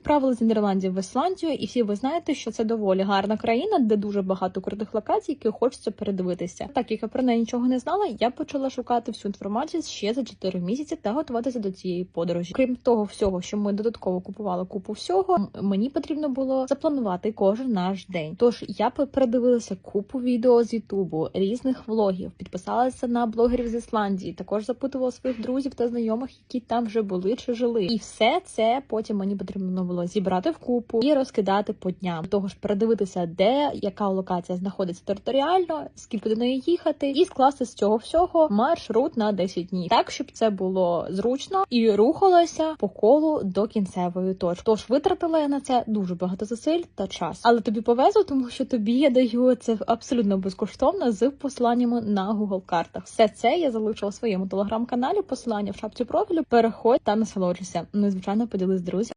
відправили з Нідерландів в Ісландію, і всі ви знаєте, що це доволі гарна країна, де дуже багато крутих локацій, які хочеться передивитися. Так як я про неї нічого не знала, я почала шукати всю інформацію ще за 4 місяці та готуватися до цієї подорожі. Крім того, всього, що ми додатково купували купу всього, мені потрібно було запланувати кожен наш день. Тож я передивилася купу відео з Ютубу, різних влогів, підписалася на блогерів з Ісландії, також запитувала своїх друзів та знайомих, які там вже були чи жили. І все це потім мені потрібно було зібрати в купу і розкидати по дням. Того ж, передивитися, де яка локація знаходиться територіально, скільки до неї їхати, і скласти з цього всього маршрут на 10 днів, так щоб це було зручно і рухалося по колу до кінцевої точки. Тож витратила я на це дуже багато зусиль та час. Але тобі повезло, тому що тобі я даю це абсолютно безкоштовно з посиланнями на Google картах. Все це я залишила в своєму телеграм-каналі. Посилання в шапці профілю. Переходь та насолоджуйся. Ну і звичайно, поділись з друзями.